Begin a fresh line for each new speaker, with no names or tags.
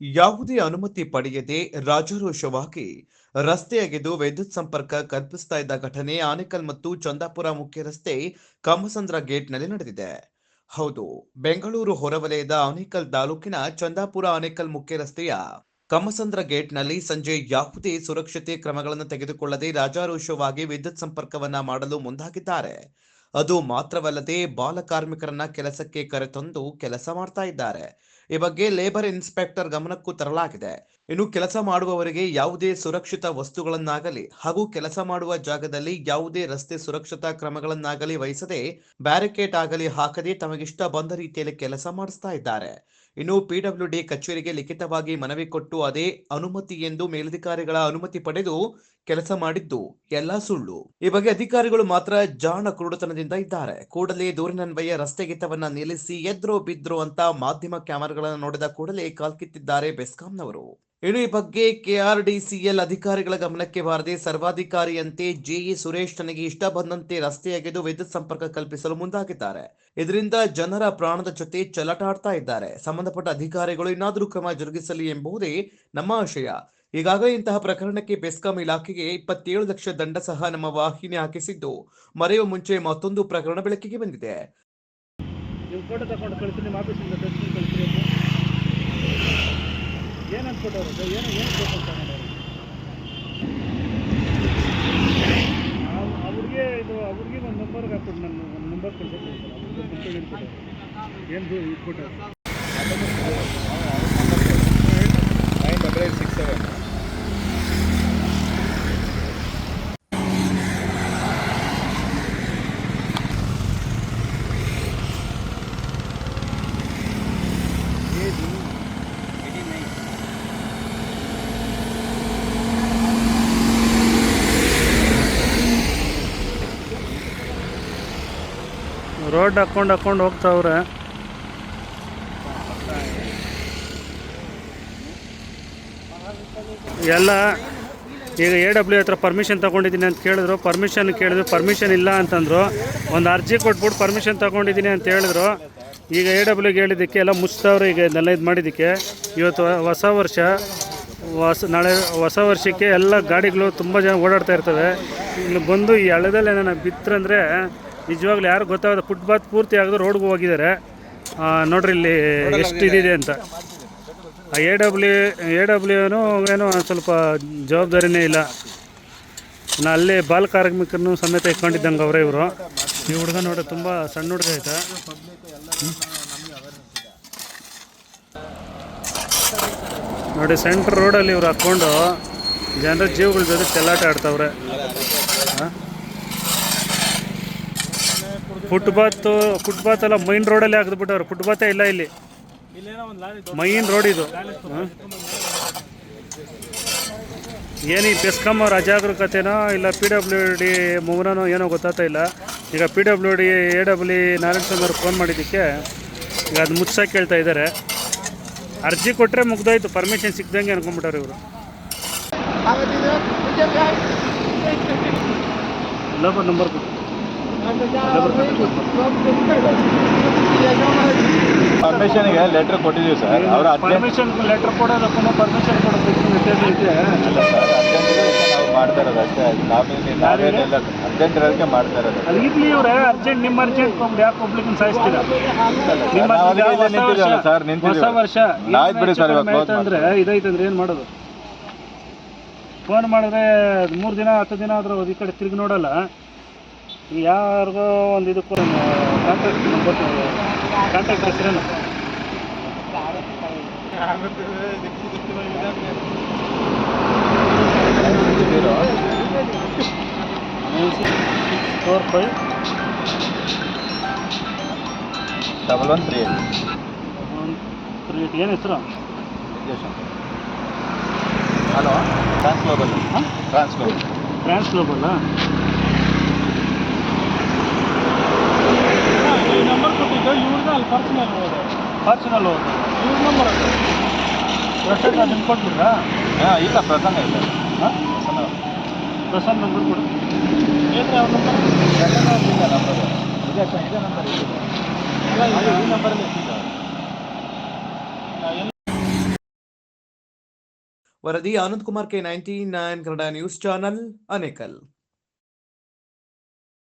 ಯಾವುದೇ ಅನುಮತಿ ಪಡೆಯದೆ ರಾಜಾರೋಷವಾಗಿ ರಸ್ತೆ ಅಗೆದು ವಿದ್ಯುತ್ ಸಂಪರ್ಕ ಕಲ್ಪಿಸ್ತಾ ಇದ್ದ ಘಟನೆ ಆನೇಕಲ್ ಮತ್ತು ಚಂದಾಪುರ ಮುಖ್ಯ ರಸ್ತೆ ಕಮ್ಮಸಂದ್ರ ಗೇಟ್ನಲ್ಲಿ ನಡೆದಿದೆ. ಹೌದು, ಬೆಂಗಳೂರು ಹೊರವಲಯದ ಆನೇಕಲ್ ತಾಲೂಕಿನ ಚಂದಾಪುರ ಆನೇಕಲ್ ಮುಖ್ಯ ರಸ್ತೆಯ ಕಮ್ಮಸಂದ್ರ ಗೇಟ್ನಲ್ಲಿ ಸಂಜೆ ಯಾವುದೇ ಸುರಕ್ಷತೆ ಕ್ರಮಗಳನ್ನು ತೆಗೆದುಕೊಳ್ಳದೆ ರಾಜಾರೋಷವಾಗಿ ವಿದ್ಯುತ್ ಸಂಪರ್ಕವನ್ನ ಮಾಡಲು ಮುಂದಾಗಿದ್ದಾರೆ. ಅದು ಮಾತ್ರವಲ್ಲದೆ ಬಾಲ ಕಾರ್ಮಿಕರನ್ನ ಕೆಲಸಕ್ಕೆ ಕರೆತಂದು ಕೆಲಸ ಮಾಡ್ತಾ ಇದ್ದಾರೆ. ಈ ಬಗ್ಗೆ ಲೇಬರ್ ಇನ್ಸ್ಪೆಕ್ಟರ್ ಗಮನಕ್ಕೂ ತರಲಾಗಿದೆ. ಇನ್ನು ಕೆಲಸ ಮಾಡುವವರಿಗೆ ಯಾವುದೇ ಸುರಕ್ಷಿತ ವಸ್ತುಗಳನ್ನಾಗಲಿ ಹಾಗೂ ಕೆಲಸ ಮಾಡುವ ಜಾಗದಲ್ಲಿ ಯಾವುದೇ ರಸ್ತೆ ಸುರಕ್ಷತಾ ಕ್ರಮಗಳನ್ನಾಗಲಿ ವಹಿಸದೆ ಬ್ಯಾರಿಕೇಡ್ ಆಗಲಿ ಹಾಕದೆ ತಮಗಿಷ್ಟ ಬಂದ ರೀತಿಯಲ್ಲಿ ಕೆಲಸ ಮಾಡಿಸ್ತಾ ಇದ್ದಾರೆ. ಇನ್ನು ಪಿಡಬ್ಲ್ಯೂಡಿ ಕಚೇರಿಗೆ ಲಿಖಿತವಾಗಿ ಮನವಿ ಕೊಟ್ಟು ಅದೇ ಅನುಮತಿ ಎಂದು ಮೇಲಧಿಕಾರಿಗಳ ಅನುಮತಿ ಪಡೆದು ಕೆಲಸ ಮಾಡಿದ್ದು ಎಲ್ಲ ಸುಳ್ಳು. ಈ ಬಗ್ಗೆ ಅಧಿಕಾರಿಗಳು ಮಾತ್ರ ಜಾಣ ಕುರುಡುತನದಿಂದ ಇದ್ದಾರೆ. ಕೂಡಲೇ ದೂರಿನನ್ವಯ ರಸ್ತೆಗಿತವನ್ನ ನಿಲ್ಲಿಸಿ ಎದ್ರೋ ಬಿದ್ರೋ ಅಂತ ಮಾಧ್ಯಮ ಕ್ಯಾಮೆರಾಗಳನ್ನು ನೋಡಿದ ಕೂಡಲೇ ಕಾಲ್ಕಿತ್ತಿದ್ದಾರೆ ಬೆಸ್ಕಾಂನವರು. ಇನ್ನು ಈ ಬಗ್ಗೆ ಕೆಆರ್ಡಿಸಿಎಲ್ ಅಧಿಕಾರಿಗಳ ಗಮನಕ್ಕೆ ಬಾರದೆ ಸರ್ವಾಧಿಕಾರಿಯಂತೆ ಜೆಇ ಸುರೇಶ್ ತನಗೆ ಇಷ್ಟ ಬಂದಂತೆ ರಸ್ತೆ ವಿದ್ಯುತ್ ಸಂಪರ್ಕ ಕಲ್ಪಿಸಲು ಮುಂದಾಗಿದ್ದಾರೆ. ಇದರಿಂದ ಜನರ ಪ್ರಾಣದ ಜೊತೆ ಚಲಟಾಡ್ತಾ ಇದ್ದಾರೆ. ಸಂಬಂಧಪಟ್ಟ ಅಧಿಕಾರಿಗಳು ಇನ್ನಾದರೂ ಕ್ರಮ ಜರುಗಿಸಲಿ ಎಂಬುದೇ ನಮ್ಮ ಆಶಯ. ಈಗಾಗಲೇ ಇಂತಹ ಪ್ರಕರಣಕ್ಕೆ ಬೆಸ್ಕಾಂ ಇಲಾಖೆಗೆ ಇಪ್ಪತ್ತೇಳು ಲಕ್ಷ ದಂಡ ಸಹ ನಮ್ಮ ವಾಹಿನಿ ಹಾಕಿಸಿದ್ದು ಮರೆಯುವ ಮುಂಚೆ ಮತ್ತೊಂದು ಪ್ರಕರಣ ಬೆಳಕಿಗೆ ಬಂದಿದೆ.
ಏನು ಏನು ಆ ಹುಡುಗಿ ಇದು ಅವ್ರಿಗೆ ಒಂದು ನಂಬರ್ಗೆ ಹಾಕ್ಬಿಟ್ಟು ನಾನು ಒಂದು ನಂಬರ್ ಅವ್ರಿಗೆ ಕೊಟ್ಟರು ಏನು ಇದು
nine double eight six seven
road ಹಾಕ್ಕೊಂಡು ಹಾಕ್ಕೊಂಡು ಹೋಗ್ತಾವ್ರೆ ಎಲ್ಲ, ಈಗ ಎ ಡಬ್ಲ್ಯೂ ಹತ್ರ ಪರ್ಮಿಷನ್ ತೊಗೊಂಡಿದ್ದೀನಿ ಅಂತ ಕೇಳಿದ್ರು. ಪರ್ಮಿಷನ್ ಕೇಳಿದ್ರು. ಪರ್ಮಿಷನ್ ಇಲ್ಲ ಅಂತಂದ್ರು. ಒಂದು ಅರ್ಜಿ ಕೊಟ್ಬಿಟ್ಟು ಪರ್ಮಿಷನ್ ತಗೊಂಡಿದ್ದೀನಿ ಅಂತ ಹೇಳಿದ್ರು. ಈಗ ಎ ಡಬ್ಲ್ಯೂಗೆ ಹೇಳಿದ್ದಕ್ಕೆ ಎಲ್ಲ ಮುಚ್ಚಿದವ್ರು ಈಗ ಇದನ್ನೆಲ್ಲ ಇದು ಮಾಡಿದ್ದಕ್ಕೆ. ಇವತ್ತು ಹೊಸ ವರ್ಷ. ಹೊಸ, ನಾಳೆ ಹೊಸ ವರ್ಷಕ್ಕೆ ಎಲ್ಲ ಗಾಡಿಗಳು ತುಂಬ ಜನ ಓಡಾಡ್ತಾ ಇರ್ತವೆ. ಇಲ್ಲಿ ಬಂದು ಈ ಹಳ್ಳದಲ್ಲಿ ಏನಾರ ಬಿತ್ತರಂದರೆ ನಿಜವಾಗ್ಲೂ ಯಾರು ಗೊತ್ತಾಗದ ಫುಟ್ಪಾತ್ ಪೂರ್ತಿ ಆಗದ ರೋಡ್ಗೆ ಹೋಗಿದ್ದಾರೆ. ನೋಡ್ರಿ ಇಲ್ಲಿ ಎಷ್ಟು ಇದಿದೆ ಅಂತ. ಎ ಡಬ್ಲ್ಯೂ ಎ ಡಬ್ಲ್ಯೂನು ಏನೋ ಸ್ವಲ್ಪ ಜವಾಬ್ದಾರಿನೇ ಇಲ್ಲ. ನಾ ಅಲ್ಲಿ ಬಾಲ್ ಕಾರ್ಮಿಕರನ್ನು ಸಮೇತ ಇಟ್ಕೊಂಡಿದ್ದಂಗೆ ಅವರೇ ಇವರು. ಈ ಹುಡುಗ ನೋಡಿ ತುಂಬ ಸಣ್ಣ ಹುಡುಗ ಐತೆ ನೋಡಿ ಸೆಂಟ್ರ್ ರೋಡಲ್ಲಿ ಇವ್ರು ಹಾಕ್ಕೊಂಡು ಜನರ ಜೀವಗಳ ಜೊತೆ ಚೆಲ್ಲಾಟ ಆಡ್ತಾವ್ರೆ. ಫುಟ್ಪಾತ್ ಫುಟ್ಪಾತ್ ಎಲ್ಲ ಮೈನ್ ರೋಡಲ್ಲಿ ಹಾಕಿದ್ಬಿಟ್ಟವ್ರು. ಫುಟ್ಪಾತೇ ಇಲ್ಲ ಇಲ್ಲಿ. ಮೈನ್ ರೋಡ್ ಇದು. ಏನೀ ಈ ಬೆಸ್ಕಾಮ್ ಅವ್ರ ಅಜಾಗರೂಕತೆನೋ ಇಲ್ಲ ಪಿ ಡಬ್ಲ್ಯೂ ಡಿ ಮೌನನೋ ಏನೋ ಗೊತ್ತಾಗ್ತಾ ಇಲ್ಲ. ಈಗ P W D A W Narayana Swamy ಅವ್ರು ಫೋನ್ ಮಾಡಿದ್ದಕ್ಕೆ ಈಗ ಅದು ಮುಚ್ಚಕ್ಕೆ ಕೇಳ್ತಾ ಇದ್ದಾರೆ ಅರ್ಜಿ ಕೊಟ್ಟರೆ ಮುಗ್ದೋಯ್ತು. ಪರ್ಮಿಷನ್ ಸಿಕ್ದಂಗೆ ಅನ್ಕೊಂಡ್ಬಿಟ್ಟವ್ರು ಇವರು. ಲೇಬರ್ ನಂಬರ್
ಪರ್ಮಿಷನ್ಗೆ ಲೆಟರ್ ಕೊಟ್ಟಿದ್ದೀವಿ ಸರ್ ಅವ್ರ
ಪರ್ಮಿಷನ್ ಲೆಟರ್ ಕೊಡೋದಕ್ಕೂ ಪರ್ಮಿಷನ್ ಕೊಡೋದಕ್ಕೂ ವ್ಯತ್ಯಾಸ ಇದೆ
ಅಲ್ಲ ಸರ್ ಅರ್ಜೆಂಟ್ ನಾವು ಮಾಡ್ತಾ ಇರೋದು ಅಷ್ಟೇ. ನಾವೇನು ನಾವೇನೆಲ್ಲ ಅರ್ಜೆಂಟ್ ಇರೋದಕ್ಕೆ ಮಾಡ್ತಾ ಇರೋದು.
ಅಲ್ಲಿ ಇರ್ಲಿ ಇವ್ರೆ ಅರ್ಜೆಂಟ್ ನಿಮ್ಮ ಅರ್ಜೆಂಟ್ ಯಾಕೆ ಪಬ್ಲಿಕ್ ಸಾಯಿಸ್ತೀರಾ? ಹೊಸ ವರ್ಷ-
ಸರ್, ನಿಂತಿದ್ದೀವಿ.
ವರ್ಷ
ಆಯ್ತು ಬಿಡಿ ಸರ್, ಇವಾಗ close
ಅಂದ್ರೆ ಇದೈತಂದ್ರೆ ಏನು ಮಾಡೋದು? ಫೋನ್ ಮಾಡಿದ್ರೆ ಮೂರು ದಿನ ಹತ್ತು ದಿನ ಆದ್ರೂ ಈ ಕಡೆ ತಿರುಗಿ ನೋಡಲ್ಲ. ಯಾರಿಗೋ ಒಂದು ಇದಕ್ಕೂ ಕಾಂಟ್ಯಾಕ್ಟ್ ನಂಬರ್ ಕಾಂಟ್ಯಾಕ್ಟ್ ಹೆಸರೇನು four five
double one three eight
one three eight ಏನು ಹೆಸರು
ಹಲೋ ಟ್ರಾನ್ಸ್ಲೋಬಲ್
ಹಾಂ?
ಟ್ರಾನ್ಸ್ಲೋಬಲ್
ಟ್ರಾನ್ಸ್ ಗ್ಲೋಬಲ್ಲ ಈ ನಂಬರ್ ಕೊಟ್ಟಿದ್ದು ಪರ್ಸನಲ್ ಹೋದೆ. ಪರ್ಸನಲ್ ಹೋದ. ಇವ್ರ ನಂಬರ್ ಅದು ಪ್ರಸನ್ನ ನಿಮ್ಗೆ ಕೊಟ್ಬಿಟ್ರಾ?
ಹಾಂ ಇಲ್ಲ ಪ್ರಸನ್ನ ಇಲ್ಲ.
ಹಾಂ?
ಪ್ರಸನ್ನ.
ಪ್ರಸನ್ನ ನಂಬರ್ ಕೊಡು. ಏನ್ರಿ ಅವ್ರ ನಂಬರ್
ಪ್ರಸನ್ನ ಇಲ್ಲ ನಂಬರ್ ಇದೆ ಸರ್ ಇದೆ ನಂಬರ್ ಇದೆ. ಈ ನಂಬರಲ್ಲಿ
ವರದಿ Anand Kumar K ninety nine Kannada news channel Anekal.